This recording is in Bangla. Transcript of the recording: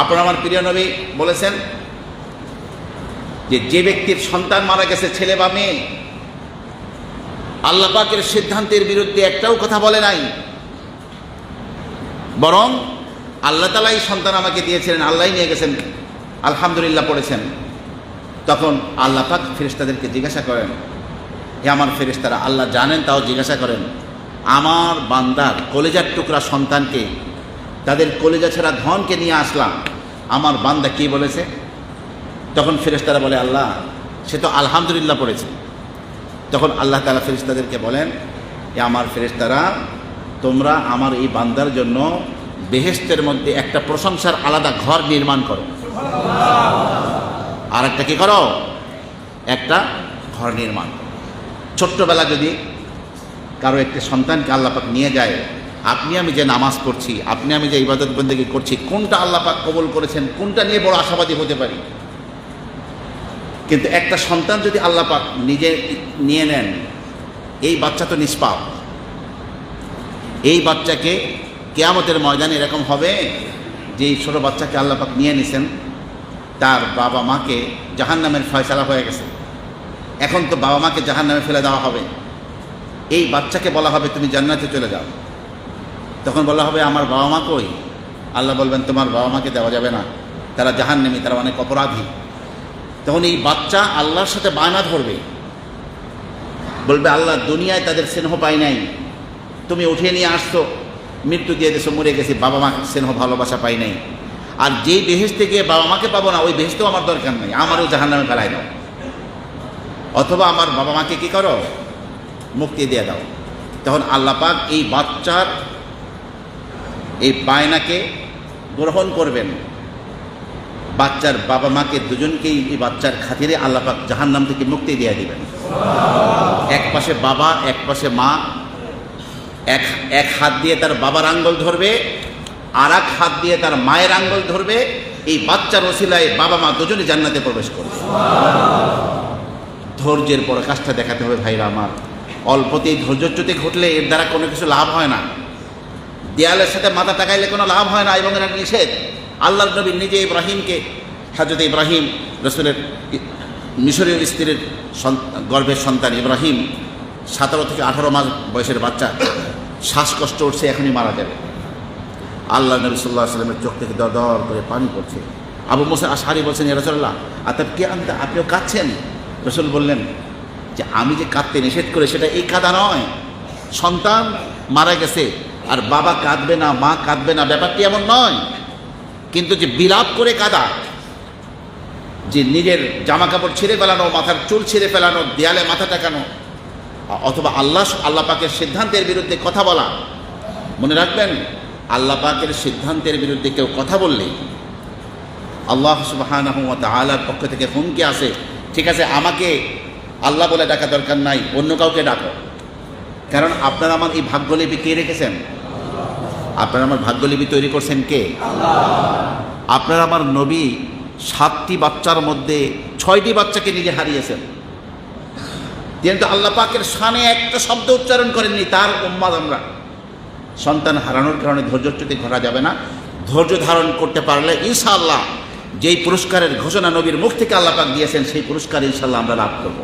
আপনার আমার প্রিয় নবী বলেছেন যে যে ব্যক্তির সন্তান মারা গেছে, ছেলে বা মেয়ে, আল্লাহ পাকের সিদ্ধান্তের বিরুদ্ধে একটাও কথা বলে নাই। বরং আল্লাহ তালাই সন্তান আমাকে দিয়েছিলেন আল্লাহ নিয়ে গেছেন, আলহামদুলিল্লাহ পড়েছেন। তখন আল্লাহ পাক ফেরেশতাদেরকে জিজ্ঞাসা করেন, হে আমার ফেরেশতারা, আল্লাহ জানেন, তাও জিজ্ঞাসা করেন, আমার বান্দার কলেজার টুকরা সন্তানকে তাদের কলেজা ছাড়া ধনকে নিয়ে আসলাম। আমার বান্দা কি বলেছে? তখন ফেরেশতারা বলে আল্লাহ সে তো আলহামদুলিল্লাহ পড়েছে। তখন আল্লাহ তালা ফেরেশতাদেরকে বলেন যে আমার ফেরেশতারা তোমরা আমার এই বান্দার জন্য বেহেস্তের মধ্যে একটা প্রশংসার আলাদা ঘর নির্মাণ করো। আর একটা কী করো? একটা ঘর নির্মাণ ছোট্টবেলা যদি কারও একটি সন্তানকে আল্লাপাক নিয়ে যায় আপনি আমি যে নামাজ পড়ছি, আপনি আমি যে ইবাদত বন্দেগী করছি, কোনটা আল্লাপাক কবল করেছেন, কোনটা নিয়ে বড় আশাবাদী হতে পারি? কিন্তু একটা সন্তান যদি আল্লাহ পাক নিজে নিয়ে নেন, এই বাচ্চা তো নিষ্পাপ। এই বাচ্চাকে কেয়ামতের ময়দানে এরকম হবে যে ছোটো বাচ্চাকে আল্লাহ পাক নিয়ে নিছেন, তার বাবা মাকে জাহান নামের ফয়সালা হয়ে গেছে। এখন তো বাবা মাকে জাহান নামে ফেলে দেওয়া হবে। এই বাচ্চাকে বলা হবে, তুমি জান্নাতে চলে যাও। তখন বলা হবে, আমার বাবা মা কই? আল্লাহ বলবেন, তোমার বাবা মাকে দেওয়া যাবে না। তারা জাহান নেমে তারা অনেক অপরাধী। তখন এই বাচ্চা আল্লাহর সাথে বায়না ধরবে। বলবে, আল্লাহ, দুনিয়ায় তাদের স্নেহ পাই নাই। তুমি উঠিয়ে নিয়ে আসছো। মৃত্যু দিয়ে দেশো মরে গেছি। বাবা মা স্নেহ, ভালোবাসা পাই নাই। আর যেই বেহেস্তে থেকে বাবা মাকে পাবো না, ওই বেহেস্তেও আমার দরকার নেই। আমারও জাহান নামে ফেলাই দাও। অথবা আমার বাবা মাকে কি করো? মুক্তি দিয়ে দাও। তখন আল্লাহ পাক এই বাচ্চার এই বায়নাকে গ্রহণ করবেন। বাচ্চার বাবা মাকে দুজনকেই এই বাচ্চার খাতিরে আল্লাহ পাক জাহান্নাম থেকে মুক্তি দিয়ে দিবেন। এক পাশে বাবা, এক পাশে মা, এক এক হাত দিয়ে তার বাবার আঙ্গল ধরবে আর এক হাত দিয়ে তার মায়ের আঙ্গল ধরবে, এই বাচ্চার ওসিলায় বাবা মা দুজনে জান্নাতে প্রবেশ করবে। ধৈর্যের পরাকাষ্ঠা দেখাতে হবে ভাইরা আমার। অল্পতেই ধৈর্যচ্যুতি ঘটলে এর দ্বারা কোনো কিছু লাভ হয় না। দেয়ালের সাথে মাথা টাকাইলে কোনো লাভ হয় না এবং এটা নিষেধ। আল্লাহ নবী নিজে ইব্রাহিমকে হাজরত ইব্রাহিম, রসুলের মিশরীয় স্ত্রীর গর্ভের সন্তান ইব্রাহিম, সতেরো থেকে আঠারো মাস বয়সের বাচ্চা, শ্বাসকষ্ট উঠছে, এখনই মারা যাবে। আল্লাহ নবী সাল্লাহ সাল্লামের চোখ থেকে দর দর করে পানি পড়ছে। আবু মোসেন আশারি বলছেন রসল্লাহ আতাব কে আনতে? আপনিও কাঁদছেন? রসুল বললেন, যে আমি যে কাঁদতে নিষেধ করে, সেটা এই কাদা নয়। সন্তান মারা গেছে আর বাবা কাঁদবে না, মা কাঁদবে না, ব্যাপারটি এমন নয়। কিন্তু যে বিলাপ করে কাদা, যে নিজের জামা কাপড় ছিঁড়ে ফেলানো, মাথার চুল ছিঁড়ে ফেলানো, দেয়ালে মাথা টাকানো অথবা আল্লাহ আল্লাহ পাকের সিদ্ধান্তের বিরুদ্ধে কথা বলা, মনে রাখবেন, আল্লাহ পাকের সিদ্ধান্তের বিরুদ্ধে কেউ কথা বললে, আল্লাহ ওয়া তাআলার পক্ষ থেকে হুমকি আসে, ঠিক আছে, আমাকে আল্লাহ বলে ডাকা দরকার নাই, অন্য কাউকে ডাকো। কারণ আপনারা আমার এই ভাগ্যলিপি কে রেখেছেন? আপনারা আমার ভাগ্যলিপি তৈরি করছেন কে? আপনারা আমার নবী সাতটি বাচ্চার মধ্যে ছয়টি বাচ্চাকে নিজে হারিয়েছেন। তিনি তো আল্লাহ পাকের সানে একটা শব্দ উচ্চারণ করেননি, তার উম্মাদ আমরা। সন্তান হারানোর কারণে ধৈর্যচ্যুতি ঘটা যাবে না। ধৈর্য ধারণ করতে পারলে ইনশাআল্লাহ যেই পুরস্কারের ঘোষণা নবীর মুখ থেকে আল্লাহ পাক দিয়েছেন, সেই পুরস্কার ইনশাআল্লাহ আমরা লাভ করব।